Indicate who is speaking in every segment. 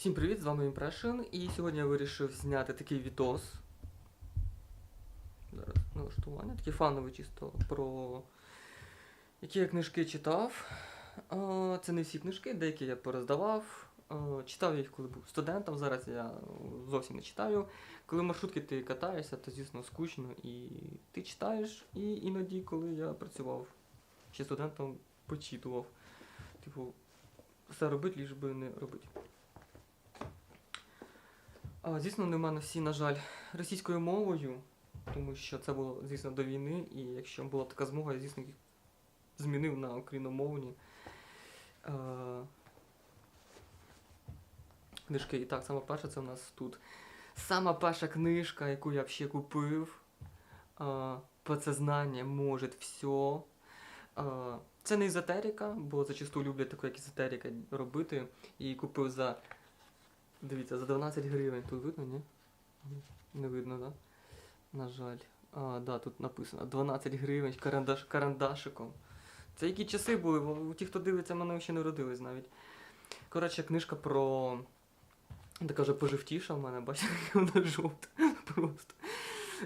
Speaker 1: Всім привіт, з вами Impression, і сьогодні я вирішив зняти такий відос. Зараз налаштування, такий фановий чисто про які я книжки читав. Це не всі книжки, деякі я пороздавав. Читав я їх, коли був студентом, зараз я зовсім не читаю. Коли маршрутки ти катаєшся, то звісно скучно і ти читаєш. І іноді, коли я працював ще студентом, почитував. Типу, все робить, ліж би не робити. А, звісно, не в мене всі, на жаль, російською мовою, тому що це було, звісно, до війни, і якщо була така змога, я, звісно, їх змінив на україномовні. Е, книжки. І так, сама перша це в нас тут. Сама перша книжка, яку я ще купив. Е, Подсознання може все. Це не езотерика, бо зачасту люблять таку як езотерика робити. І купив за. Дивіться, за 12 гривень. Тут видно, ні? Не видно, да? На жаль. А, да, тут написано 12 гривень карандаш, карандашиком. Це які часи були, бо ті, хто дивиться, мене ще не родились навіть. Коротше, книжка про. Така вже поживтіша в мене, бачите, вона жовта просто.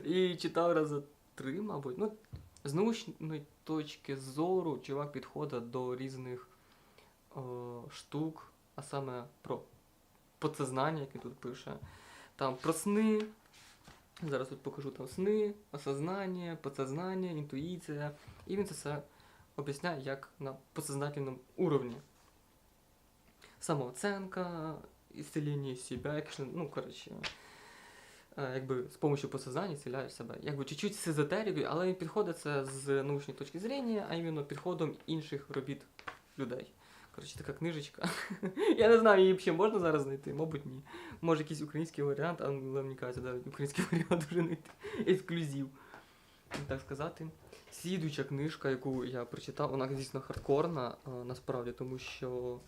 Speaker 1: І читав раз за три, мабуть. Ну, з научної точки зору чувак підходить до різних о, штук, а саме про подсознання, яке тут пише. Там про сни. Зараз тут покажу там сни, осознання, подсознання, інтуїція. І він це все об'ясняє як на подсознательному уровні. Самооценка, ісцелення себе, якщо, ну, коротше, якби з допомогою подсознання зціляєш себе. Якби чуть-чуть з езотерикою, але він підходить це з научної точки зрення, а іменно підходом інших робіт людей. Коротше, така книжечка. Я не знаю, її взагалі можна зараз знайти, мабуть, ні. Може якийсь український варіант, але мені кажеться, навіть український варіант вже знайти. Ексклюзив. Так сказати. Слідуюча книжка, яку я прочитав, вона, звісно, хардкорна, насправді, тому що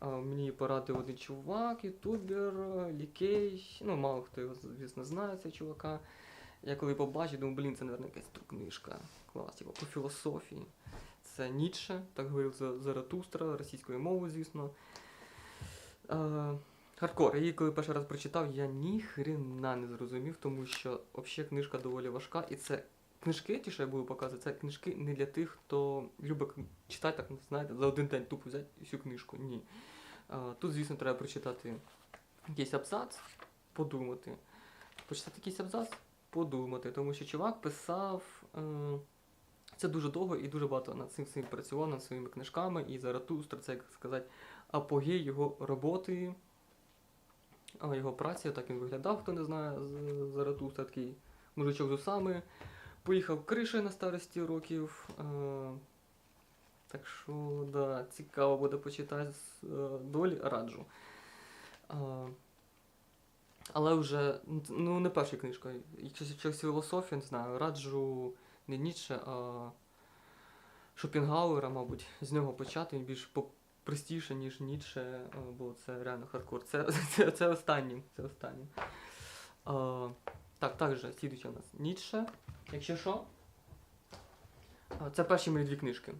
Speaker 1: мені порадив один чувак, ютубер, лікей. Ну, мало хто його, звісно, знає, цього чувака. Я коли побачив, думаю, блін, це, мабуть, якась книжка. Клас, типу, по філософії. Це Ніцше, так говорив За- Заратустра, російською мовою, звісно. Е, хардкор. Я її коли перший раз прочитав, я ні хрена не зрозумів, тому що взагалі книжка доволі важка. І це книжки, ті, що я буду показувати, це книжки не для тих, хто любить читати, так, знаєте, за один день тупо взяти всю книжку. Ні. Е, тут, звісно, треба прочитати якийсь абзац, подумати. Почитати якийсь абзац, подумати. Тому що чувак писав. Е, це дуже довго і дуже багато над цим всім працював, над своїми книжками, і Заратустра, це, як сказати, апогей його роботи, його праці, так він виглядав, хто не знає, Заратустра, такий мужичок з усами. Поїхав кришею на старості років. Так що, да, цікаво буде почитати з е, долі, раджу. Але вже, ну, не перша книжка. Якщо щось філософію, не знаю, раджу не Ніцше, а Шопенгауера, мабуть, з нього почати. Він більш простіше, ніж Ніцше, бо це реально хардкор. Це, це, це останнім. Це останнім. А, так, також слідуюча у нас Ніцше. Якщо що. Це перші мої дві книжки.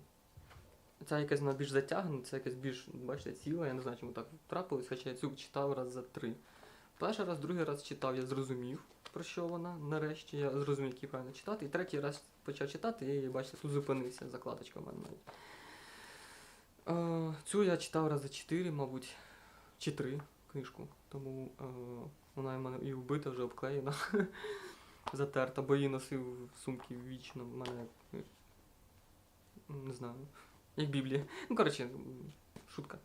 Speaker 1: Ця якась вона більш затягнута, це якась більш, бачите, ціла. Я не знаю, чому так трапилось, хоча я цю читав раз за три. Перший раз, другий раз читав, я зрозумів, про що вона. Нарешті я зрозумів, як її правильно читати. І третій раз почав читати, і бачите, тут зупинився, закладочка в мене навіть. Е, цю я читав раз за чотири, мабуть, чи три книжку. Тому е, вона в мене і вбита, вже обклеєна, затерта, бо її носив в сумки вічно. В мене не знаю, як Біблія. Ну, коротше, шутка.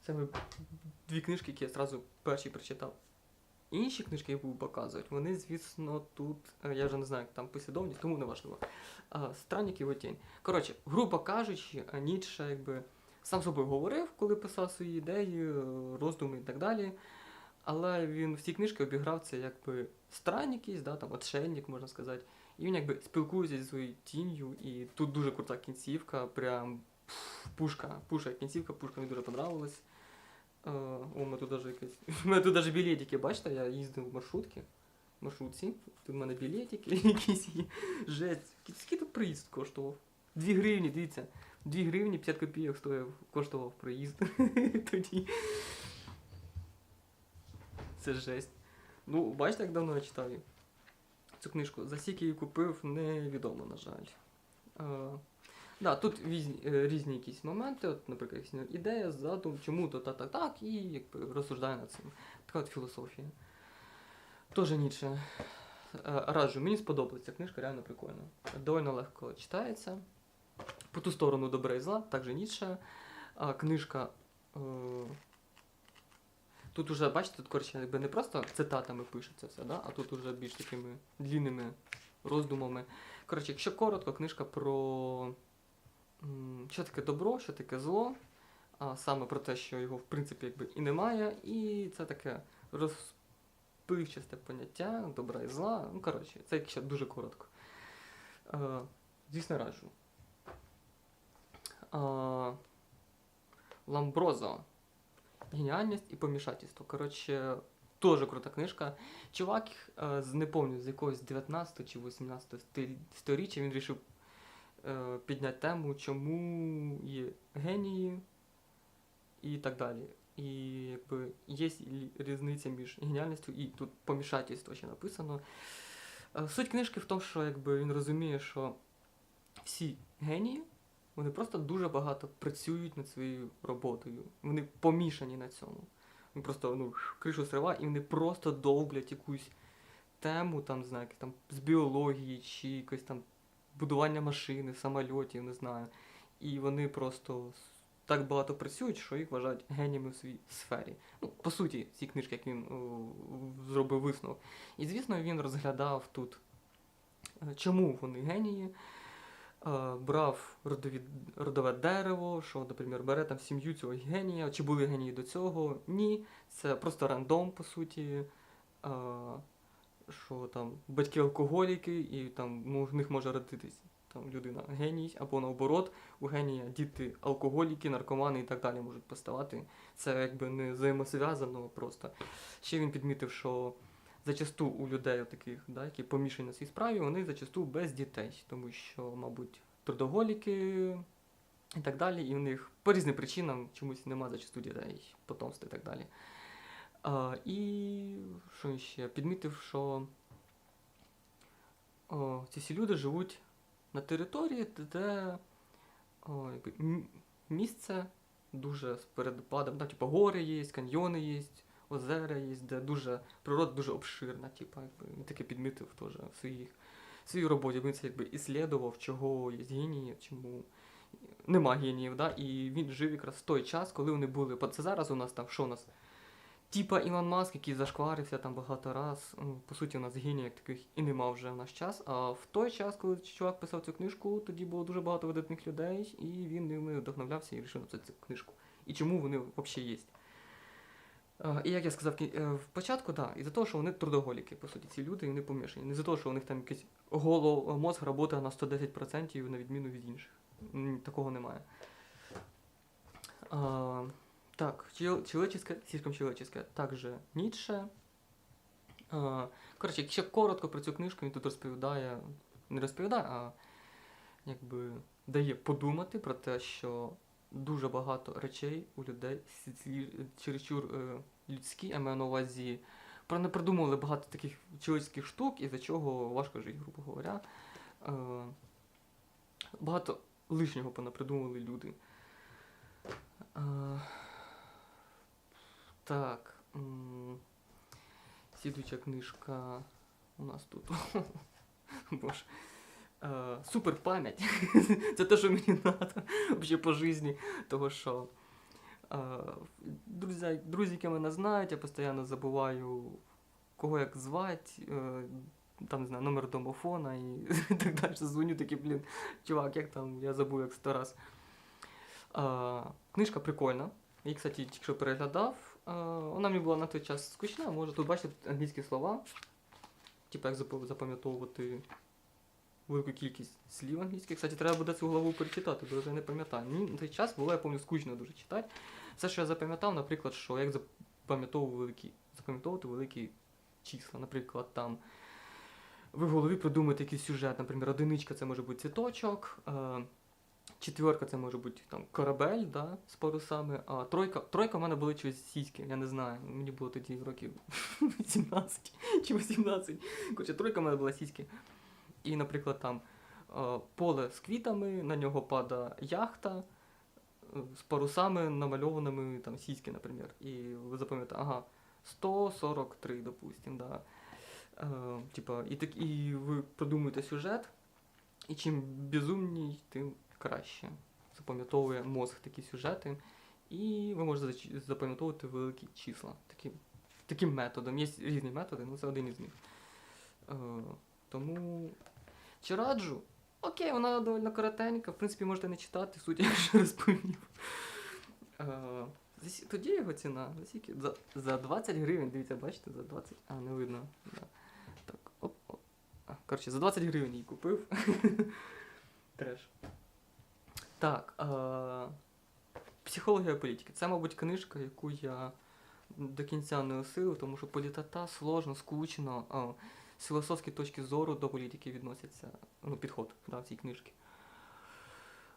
Speaker 1: Це дві книжки, які я зразу перші прочитав. Інші книжки, які буду показувати, вони, звісно, тут. е, Я вже не знаю, як там послідовність, тому не важливо. Странник його тінь. Коротше, грубо кажучи, е, Ніцше якби сам собою говорив, коли писав свої ідеї, е, роздуми і так далі. Але він всі книжки обіграв це якби странник якийсь, да, там, отшельник, можна сказати. І він якби спілкується зі своєю тінню, і тут дуже крута кінцівка, прям пф, пушка, пушка кінцівка, пушка мені дуже понравилась. Е, О, ми тут даже якесь. У мене тут даже білетики, бачите, я їздив в маршрутки. Маршрутці. Тут в мене білетики якісь є. Жесть. Скільки тут приїзд коштував? Дві гривні, дивіться. 2 гривні 50 копійок стоїв, коштував проїзд тоді. Це жесть. Ну, бачите, як давно я читаю цю книжку. За скільки її купив, невідомо, на жаль. Да, тут різні, е, різні якісь моменти, от, наприклад, якась ідея, задум, чому то так, так, так, і якби розсуждає над цим. Така от філософія. Тоже Ніцше. Е, Раджу, мені сподобалася ця книжка, реально прикольна. Довольно легко читається. По ту сторону добра і зла, також Ніцше. А, книжка. Е, тут уже, бачите, тут коротше, якби не просто цитатами пишеться все, да? а тут уже більш такими длінними роздумами. Коротше, якщо коротко, книжка про що таке добро, що таке зло, а саме про те, що його в принципі якби і немає, і це таке розпливчасте поняття добра і зла. Ну, коротше, це якщо дуже коротко. Е, звісно, раджу. Е, Ламброзо. Геніальність і помішательство. Коротше, теж крута книжка. Чувак, е, з не пам'ятаю, з якогось 19 чи 18 сторіччя він вирішив підняти тему, чому є генії і так далі. І якби є різниця між геніальністю і тут помішательство ще написано. Е, Суть книжки в тому, що якби він розуміє, що всі генії, вони просто дуже багато працюють над своєю роботою. Вони помішані на цьому. Він просто ну, кришу срива, і вони просто довблять якусь тему, там, як там, з біології чи якось там будування машини, самольотів, не знаю. І вони просто так багато працюють, що їх вважають геніями в своїй сфері. Ну, по суті, ці книжки, як він о, зробив висновок. І звісно, він розглядав тут, е, чому вони генії. Е, Брав родові, родове дерево, що, наприклад, бере там сім'ю цього генія, чи були генії до цього? Ні. Це просто рандом, по суті. Що там батьки алкоголіки, і там ну, в них може родитись там людина геній, або наоборот, у генія діти алкоголіки, наркомани і так далі можуть поставати. Це якби не взаємосв'язано просто. Ще він підмітив, що зачасту у людей таких, да, які помішані на цій справі, вони зачасту без дітей, тому що, мабуть, трудоголіки і так далі, і в них по різним причинам чомусь нема зачасту дітей, потомства і так далі. А, і що ще? Підмітив, що о, ці всі люди живуть на території, де о, місце дуже з передпадом, да, типу гори є, каньйони є, озера є, де дуже природа дуже обширна, типу, якби, він таке підмітив теж в своїх, в своїй роботі. Він це якби іслідував, чого є генії, чому нема геніїв, да? і він жив якраз в той час, коли вони були. Це зараз у нас там, що у нас? Типа Ілон Маск, який зашкварився там багато раз. Ну, По суті, у нас геніїв таких і нема вже в наш час. А в той час, коли чувак писав цю книжку, тоді було дуже багато видатних людей, і він ними вдохновлявся і вирішив написати цю книжку. І чому вони взагалі є. І як я сказав кі- е, в початку, так, із-за того, що вони трудоголіки, по суті, ці люди, і вони помішані. Не за того, що у них там якийсь голо мозг працює на 110% на відміну від інших. Такого немає. Так, чел- человеческое, слишком человеческое. Также Ніцше. Коротше, якщо коротко про цю книжку, він тут розповідає, не розповідає, а якби дає подумати про те, що дуже багато речей у людей чересчур е, людські, а маю на увазі, про не придумували багато таких чоловічських штук, із-за чого важко жити, грубо говоря. Е, багато лишнього понапридумували люди. Так. Слідуюча книжка у нас тут. Боже. Е, супер пам'ять. Це те, що мені треба взагалі по житті. Того що е, друзі, які мене знають, я постійно забуваю, кого як звати, е, там не знаю, номер домофона і так далі. Дзвоню такий, блін, чувак, як там, я забув як сто раз. Книжка прикольна. Її, кстати, тільки що переглядав. Е, вона мені була на той час скучна, може тут бачите англійські слова. Типа як запам'ятовувати велику кількість слів англійських. Кстати, треба буде цю главу перечитати, бо я не пам'ятаю. Мені на той час було, я пам'ятаю, скучно дуже читати. Все, що я запам'ятав, наприклад, що як запам'ятовувати великі, запам'ятовувати великі числа. Наприклад, там ви в голові придумаєте якийсь сюжет, наприклад, одиничка це може бути цвіточок, е, Четверка це може бути там корабель, да, з парусами, а тройка, тройка в мене були щось сіськи, я не знаю. Мені було тоді років 17 чи 18. Коротше, тройка в мене була сіськи. І, наприклад, там поле з квітами, на нього пада яхта е, з парусами намальованими там сіськи, наприклад. І ви запам'ятаєте, ага, 143, допустим, да. Е, типа, і, так, і ви продумуєте сюжет, і чим безумній, тим краще. Запам'ятовує мозг такі сюжети, і ви можете запам'ятовувати великі числа. Таким, таким методом. Є різні методи, ну це один із них. Е, тому чи раджу? Окей, вона доволі коротенька, в принципі, можете не читати, суть я вже розповів. Е, тоді його ціна за? За, за 20 гривень, дивіться, бачите, за 20. А, не видно. Да. Так, оп, оп. Коротше, за 20 гривень її купив. Треш. Так. Е, психологія політики. Це, мабуть, книжка, яку я до кінця не осилив, тому що політота сложно, скучно. А, з філософської точки зору до політики відносяться ну, підход да, цій книжці.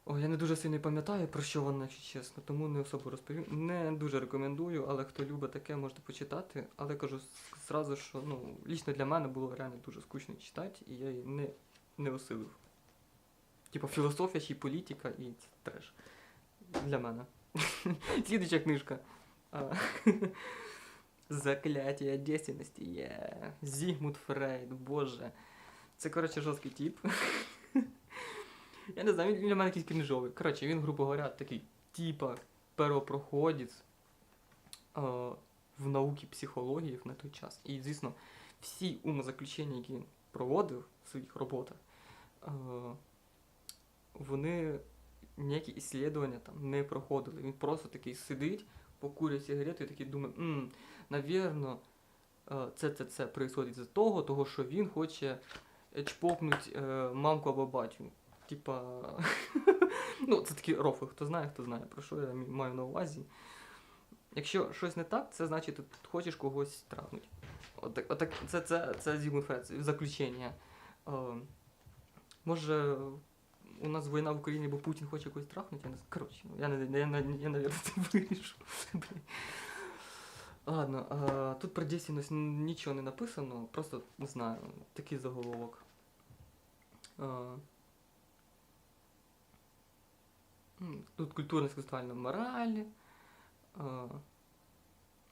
Speaker 1: О, я не дуже сильно пам'ятаю, про що вона, якщо чесно, тому не особо розповім. Не дуже рекомендую, але хто любить таке, можете почитати. Але кажу зразу, що ну, лічно для мене було реально дуже скучно читати, і я її не, не осилив. Типа філософія й політика, і це треш. Для мене. Слідуюча книжка. Закляття дійсності. Є. Зігмунд Фрейд, боже. Це, коротше, жорсткий тип. Я не знаю, він для мене якийсь крінжовий. Коротше, він, грубо говоря, такий, типа, первопроходець е, в науці психології на той час. І, звісно, всі умозаключення, які він проводив в своїх роботах, вони ніякі іслідування там не проходили. Він просто такий сидить, покурює сигарету і такий думає, мм, навірно, е, це це це происходить з того, того, що він хоче е, чпокнуть е, мамку або батю. Типа. ну, це такий рофл, хто знає, хто знає, про що я маю на увазі. Якщо щось не так, це значить ти хочеш когось трахнути. Отак, отак, це, це, це Зігмунд Фрейд, заключення. Е, може, у нас війна в Україні, бо Путін хоче когось трахнути, я не знаю. Коротше, ну, я, не, я, я, я, навірно, це вирішу. Блін. Ладно, а, тут про дійсність нічого не написано, просто не знаю, такий заголовок. А, м, тут культурно-сексуальная мораль, а,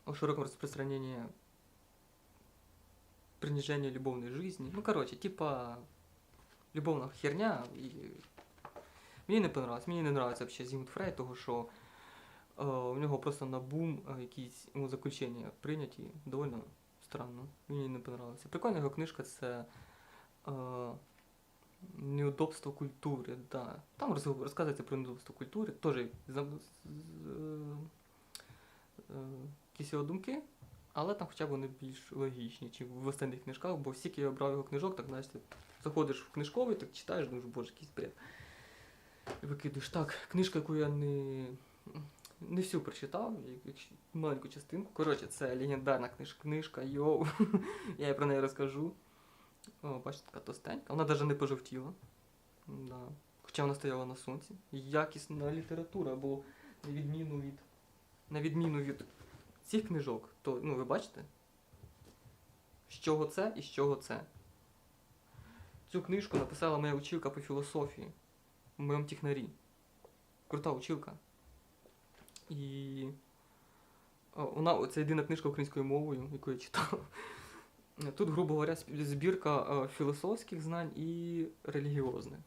Speaker 1: о широком распространении принижения любовной жизни. Ну, короче, типа любовна херня. І мені не понравилось. Мені не взагалі Зігмунд Фрейд, того що е, у нього просто на бум е, якісь йому заключення прийняті доволі странно. Мені не понравилося. Прикольна його книжка це е, Неудобство культури. Да. Там розказується про неудобство культури. Теж з- е, якісь його думки, але там хоча б вони більш логічні, ніж в останніх книжках, бо всіх я обрав його книжок, так знаєш, ти заходиш в книжковий, так читаєш, думаєш, боже, якийсь бред. Викидуєш. Так, книжка, яку я не, не всю прочитав, маленьку частинку. Коротше, це легендарна книж, книжка, йоу. я їй про неї розкажу. О, бачите, така тостенька. Вона навіть не пожовтіла. Да. Хоча вона стояла на сонці. Якісна література, бо на відміну від. На відміну від цих книжок, то ну ви бачите, з чого це і з чого це. Цю книжку написала моя училка по філософії в моєму технарі. Крута училка. І вона це єдина книжка українською мовою, яку я читав. Тут, грубо говоря, збірка філософських знань і релігіозних.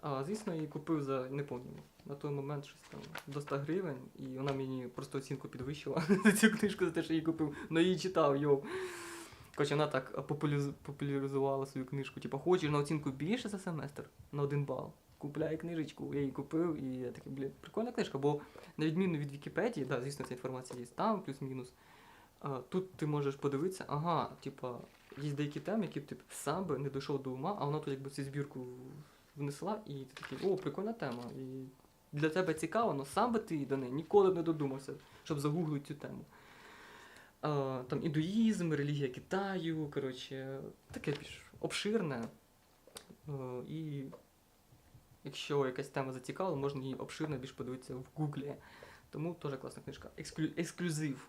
Speaker 1: А, звісно, її купив за, не пам'ятаю, на той момент щось там до 100 гривень, і вона мені просто оцінку підвищила за цю книжку за те, що її купив, але її читав, йоу. Коротше, вона так популяризувала свою книжку. Типа, хочеш на оцінку більше за семестр на один бал. Купляй книжечку, я її купив, і я такий, блін, прикольна книжка, бо на відміну від Вікіпедії, да, звісно, ця інформація є там, плюс-мінус. Тут ти можеш подивитися, ага, типа, є деякі теми, які б ти сам би не дійшов до ума, а вона тут якби цю збірку внесла, і ти такий, о, прикольна тема. І для тебе цікаво, але сам би ти до неї ніколи б не додумався, щоб загуглити цю тему. А, там індуїзм, релігія Китаю, коротше, таке більш обширне. І Якщо якась тема зацікавила, можна її обширно більш подивитися в Гуглі. Тому теж класна книжка. Ексклю... Ексклюзив.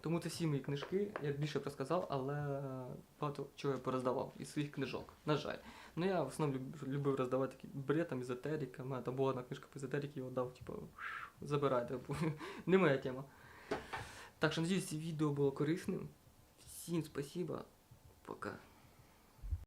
Speaker 1: Тому це всі мої книжки, я більше б розказав, але багато чого я пороздавав із своїх книжок. На жаль. Ну я в основному люб- любив роздавати такі бред, там езотерика. У мене там була одна книжка по езотериці, я дав, типу, забирайте, бо не моя тема. Так що надіюсь, відео було корисним. Всім спасибо. Пока.